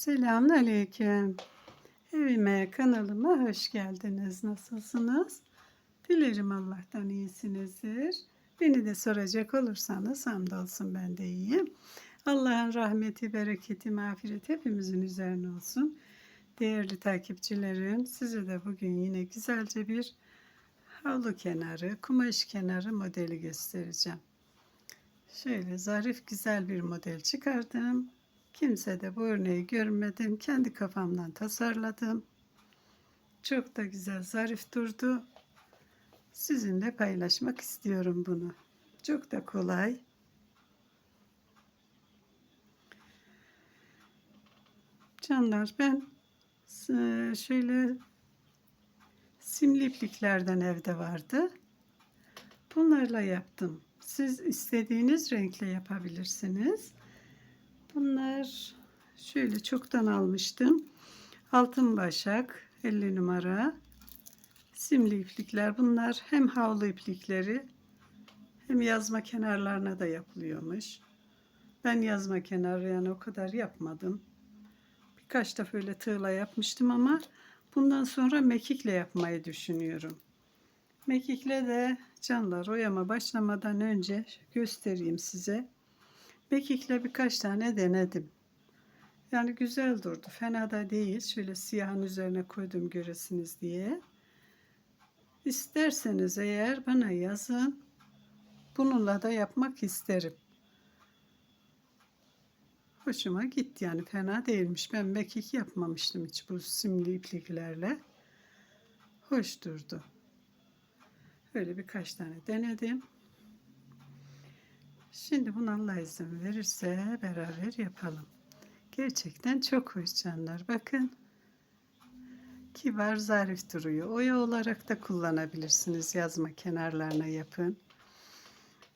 Selamünaleyküm. Evime, kanalıma hoş geldiniz. Nasılsınız? Dilerim Allah'tan iyisinizdir. Beni de soracak olursanız hamdolsun ben de iyiyim. Allah'ın rahmeti, bereketi, mağfireti hepimizin üzerine olsun. Değerli takipçilerim, size de bugün yine güzelce bir havlu kenarı, kumaş kenarı modeli göstereceğim. Şöyle zarif güzel bir model çıkardım. Kimse de bu örneği görmedim. Kendi kafamdan tasarladım. Çok da güzel, zarif durdu. Sizinle paylaşmak istiyorum bunu. Çok da kolay. Canlar ben e, şöyle simli ipliklerden evde vardı. Bunlarla yaptım. Siz istediğiniz renkle yapabilirsiniz. Bunlar şöyle çoktan almıştım. Altın başak 50 numara. Simli iplikler. Bunlar hem havlu iplikleri hem yazma kenarlarına da yapılıyormuş. Ben yazma kenarı yani o kadar yapmadım. Birkaç defa öyle tığla yapmıştım ama bundan sonra mekikle yapmayı düşünüyorum. Mekikle de canlar oyama başlamadan önce göstereyim size. Mekikle birkaç tane denedim. Yani güzel durdu. Fena da değil. Şöyle siyahın üzerine koydum göresiniz diye. İsterseniz eğer bana yazın. Bununla da yapmak isterim. Hoşuma gitti yani fena değilmiş. Ben mekik yapmamıştım hiç bu simli ipliklerle. Hoş durdu. Öyle birkaç tane denedim. Şimdi bunu Allah izin verirse beraber yapalım. Gerçekten çok hoş canlar. Bakın. Kibar zarif duruyor. Oya olarak da kullanabilirsiniz. Yazma kenarlarına yapın.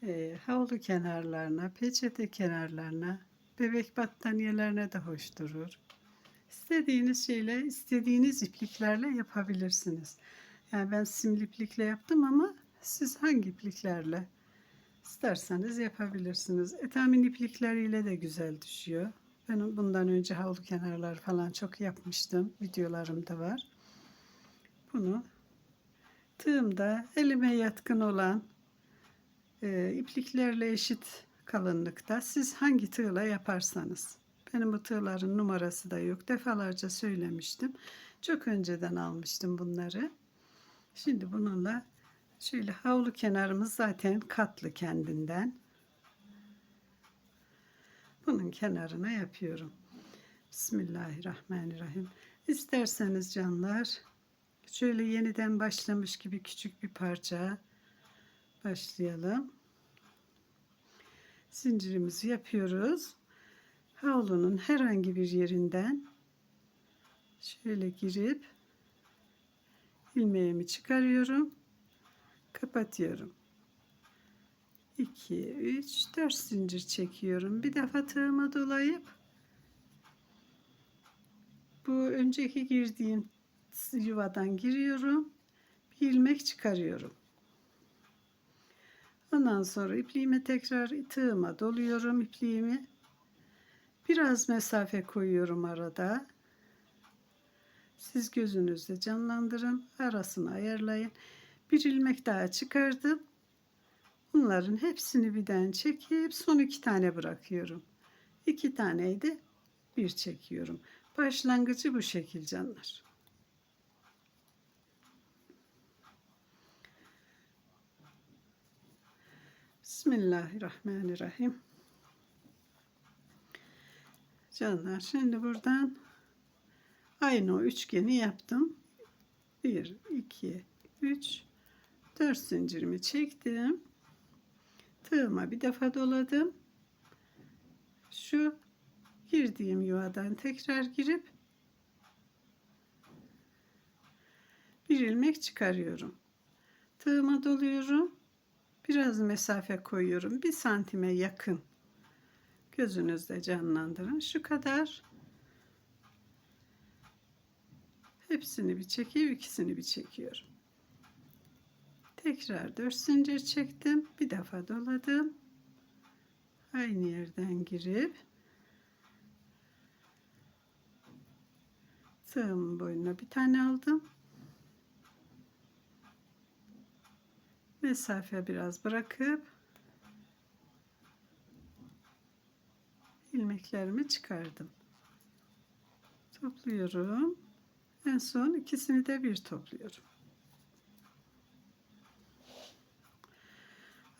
E, havlu kenarlarına, peçete kenarlarına, bebek battaniyelerine de hoş durur. İstediğiniz şeyle, istediğiniz ipliklerle yapabilirsiniz. Yani ben simli iplikle yaptım ama siz hangi ipliklerle isterseniz yapabilirsiniz. Etamin iplikleriyle de güzel düşüyor. Ben bundan önce havlu kenarları falan çok yapmıştım. Videolarım da var. Bunu tığımda elime yatkın olan e, ipliklerle eşit kalınlıkta siz hangi tığla yaparsanız. Benim bu tığların numarası da yok. Defalarca söylemiştim. Çok önceden almıştım bunları. Şimdi bununla şöyle havlu kenarımız zaten katlı kendinden. Bunun kenarına yapıyorum. Bismillahirrahmanirrahim. İsterseniz canlar şöyle yeniden başlamış gibi küçük bir parça başlayalım. Zincirimizi yapıyoruz. Havlunun herhangi bir yerinden şöyle girip ilmeğimi çıkarıyorum. Kapatıyorum. 2, 3, 4 zincir çekiyorum. Bir defa tığıma dolayıp bu önceki girdiğim yuvadan giriyorum. Bir ilmek çıkarıyorum. Ondan sonra ipliğimi tekrar tığıma doluyorum ipliğimi. Biraz mesafe koyuyorum arada. Siz gözünüzde canlandırın. Arasını ayarlayın. Bir ilmek daha çıkardım. Bunların hepsini birden çekip son iki tane bırakıyorum. İki taneydi bir çekiyorum. Başlangıcı bu şekil canlar. Bismillahirrahmanirrahim. Canlar şimdi buradan aynı o üçgeni yaptım. 1, 2, 3, 4 zincirimi çektim. Tığıma bir defa doladım. Şu girdiğim yuvadan tekrar girip bir ilmek çıkarıyorum. Tığıma doluyorum. Biraz mesafe koyuyorum. Bir santime yakın. Gözünüzde canlandırın. Şu kadar. Hepsini bir çekeyim, ikisini bir çekiyorum. Tekrar 4 zincir çektim. Bir defa doladım. Aynı yerden girip Tığımın boyuna bir tane aldım. Mesafe biraz bırakıp ilmeklerimi çıkardım. Topluyorum. En son ikisini de bir topluyorum.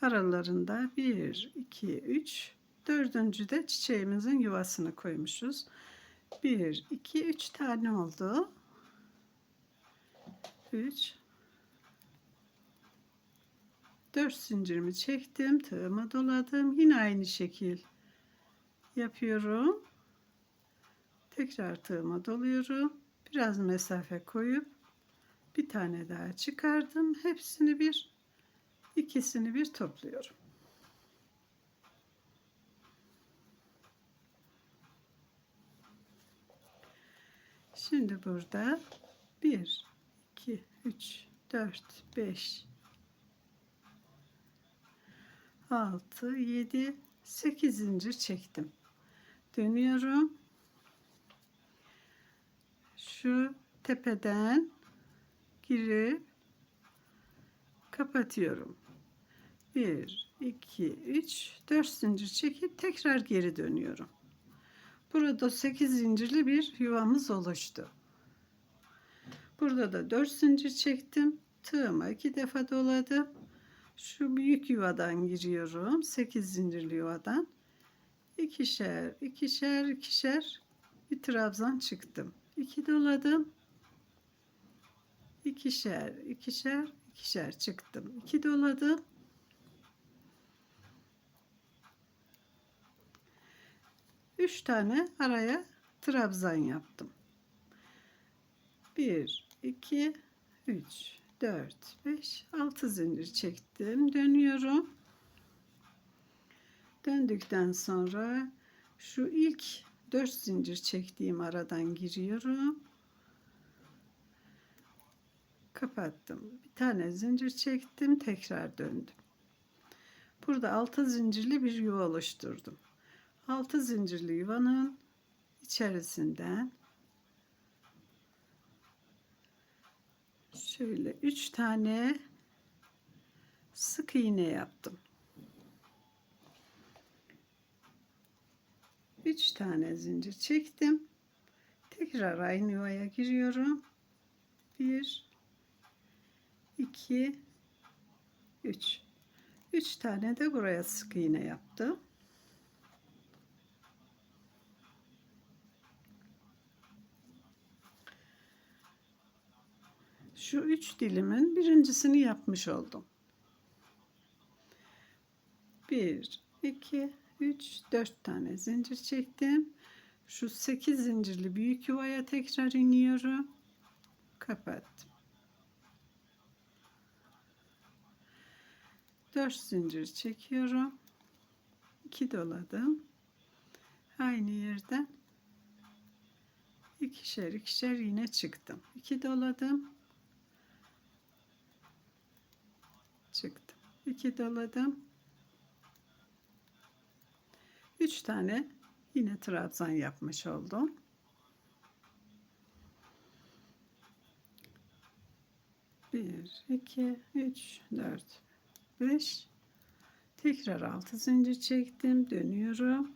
Aralarında 1, 2, 3, dördüncü de çiçeğimizin yuvasını koymuşuz. 1, 2, 3 tane oldu. 3, 4 zincirimi çektim. Tığımı doladım. Yine aynı şekil yapıyorum. Tekrar tığıma doluyorum. Biraz mesafe koyup bir tane daha çıkardım. Hepsini bir ikisini bir topluyorum. Şimdi burada 1 2 3 4 5 6 7 8 zincir çektim. Dönüyorum. Şu tepeden girip kapatıyorum. 1 2 3 4 zincir çekip tekrar geri dönüyorum. Burada 8 zincirli bir yuvamız oluştu. Burada da 4 zincir çektim. Tığıma iki defa doladım. Şu büyük yuvadan giriyorum. 8 zincirli yuvadan. ikişer, ikişer, ikişer bir trabzan çıktım. 2 doladım. ikişer, ikişer, ikişer çıktım. 2 doladım. Üç tane araya trabzan yaptım. 1 2 3 4 5 6 zincir çektim. Dönüyorum. Döndükten sonra şu ilk 4 zincir çektiğim aradan giriyorum. Kapattım. Bir tane zincir çektim. Tekrar döndüm. Burada 6 zincirli bir yuva oluşturdum. 6 zincirli yuvanın içerisinden şöyle 3 tane sık iğne yaptım. 3 tane zincir çektim. Tekrar aynı yuvaya giriyorum. 1 2 3 3 tane de buraya sık iğne yaptım. Şu üç dilimin birincisini yapmış oldum. 1 2 3 4 tane zincir çektim. Şu 8 zincirli büyük yuvaya tekrar iniyorum. Kapattım. 4 zincir çekiyorum. 2 doladım. Aynı yerden ikişer ikişer yine çıktım. 2 doladım. Çıktım. 2 doladım. 3 tane yine trabzan yapmış oldum. Bir, iki, üç, dört, beş. Tekrar altı zincir çektim. Dönüyorum.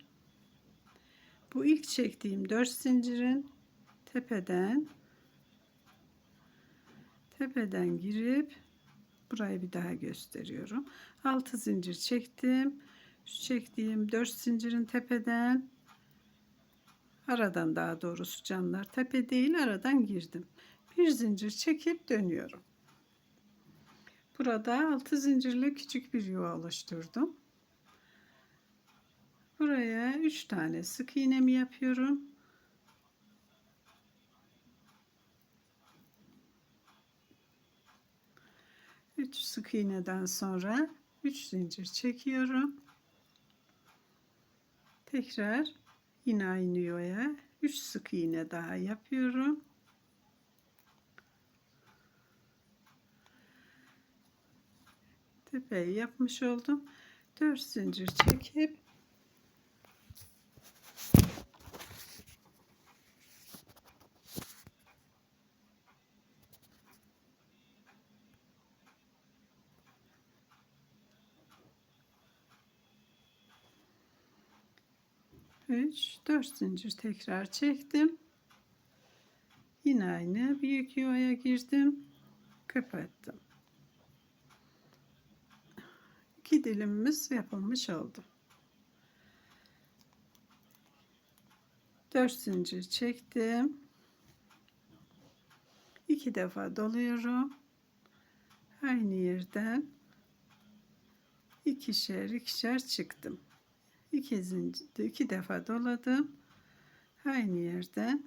Bu ilk çektiğim dört zincirin tepeden tepeden girip burayı bir daha gösteriyorum. Altı zincir çektim. Şu çektiğim 4 zincirin tepeden aradan daha doğrusu canlar tepe değil aradan girdim. Bir zincir çekip dönüyorum. Burada 6 zincirli küçük bir yuva oluşturdum. Buraya 3 tane sık iğnemi yapıyorum. Üç sık iğneden sonra 3 zincir çekiyorum. Tekrar yine aynı yuvaya 3 sık iğne daha yapıyorum. Tepeyi yapmış oldum. 4 zincir çekip 3 4 zincir tekrar çektim. Yine aynı büyük yuvaya girdim. Kapattım. İki dilimimiz yapılmış oldu. 4 zincir çektim. İki defa doluyorum. Aynı yerden ikişer ikişer çıktım. İki zincir, iki defa doladım. Aynı yerden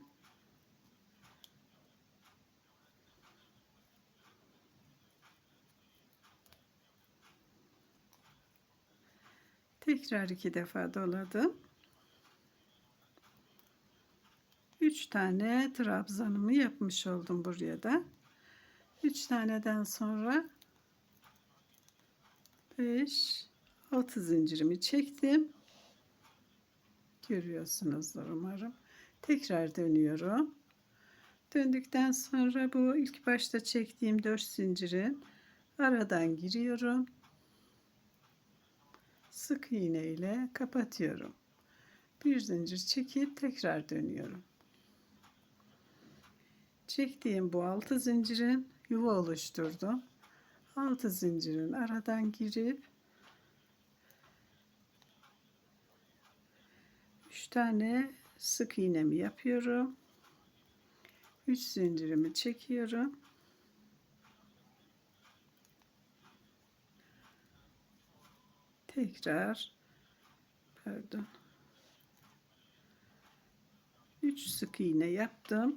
tekrar iki defa doladım. Üç tane trabzanımı yapmış oldum buraya da. Üç taneden sonra 5 6 zincirimi çektim. Görüyorsunuzdur umarım. Tekrar dönüyorum. Döndükten sonra bu ilk başta çektiğim 4 zincirin aradan giriyorum. Sık iğne ile kapatıyorum. Bir zincir çekip tekrar dönüyorum. Çektiğim bu 6 zincirin yuva oluşturdum. 6 zincirin aradan girip 3 tane sık iğnemi yapıyorum. 3 zincirimi çekiyorum. Tekrar pardon 3 sık iğne yaptım.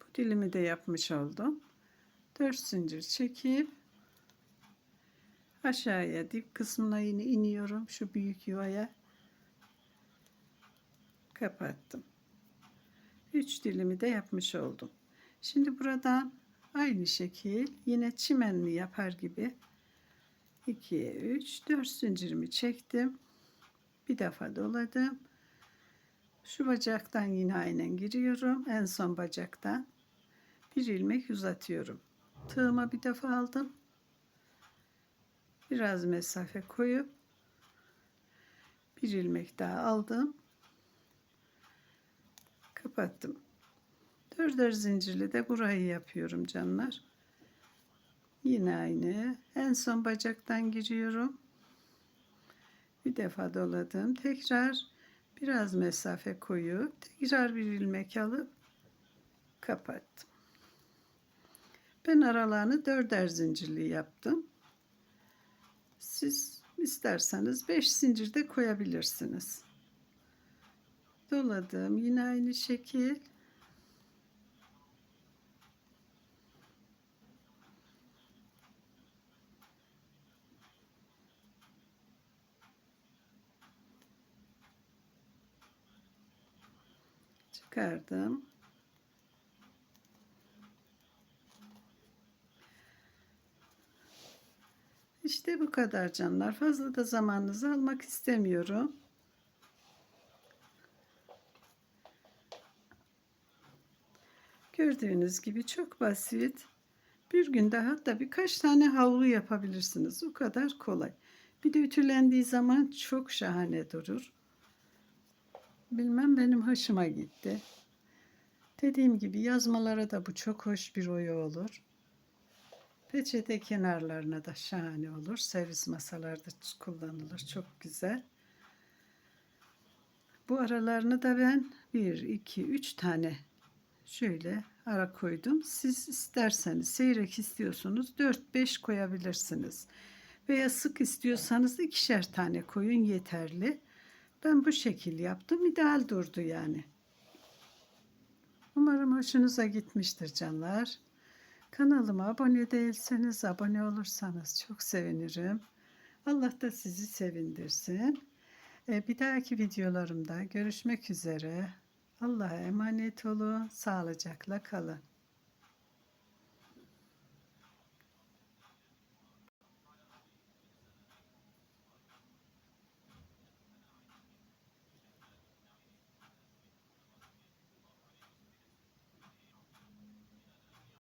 Bu dilimi de yapmış oldum. 4 zincir çekip aşağıya dip kısmına yine iniyorum. Şu büyük yuvaya kapattım. 3 dilimi de yapmış oldum. Şimdi buradan aynı şekil yine çimenli yapar gibi 2 3 4 zincirimi çektim. Bir defa doladım. Şu bacaktan yine aynen giriyorum. En son bacaktan bir ilmek uzatıyorum. Tığıma bir defa aldım biraz mesafe koyup bir ilmek daha aldım. Kapattım. Dörder zincirli de burayı yapıyorum canlar. Yine aynı. En son bacaktan giriyorum. Bir defa doladım. Tekrar biraz mesafe koyup tekrar bir ilmek alıp kapattım. Ben aralarını dörder zincirli yaptım siz isterseniz 5 zincir de koyabilirsiniz. Doladım. Yine aynı şekil. Çıkardım. İşte bu kadar canlar. Fazla da zamanınızı almak istemiyorum. Gördüğünüz gibi çok basit. Bir günde hatta birkaç tane havlu yapabilirsiniz. O kadar kolay. Bir de ütülendiği zaman çok şahane durur. Bilmem benim hoşuma gitti. Dediğim gibi yazmalara da bu çok hoş bir oya olur. Peçete kenarlarına da şahane olur. Servis masalarda kullanılır. Çok güzel. Bu aralarını da ben 1, 2, 3 tane şöyle ara koydum. Siz isterseniz seyrek istiyorsunuz 4-5 koyabilirsiniz. Veya sık istiyorsanız ikişer tane koyun yeterli. Ben bu şekil yaptım. İdeal durdu yani. Umarım hoşunuza gitmiştir canlar. Kanalıma abone değilseniz abone olursanız çok sevinirim. Allah da sizi sevindirsin. Ee, bir dahaki videolarımda görüşmek üzere. Allah'a emanet olun. Sağlıcakla kalın.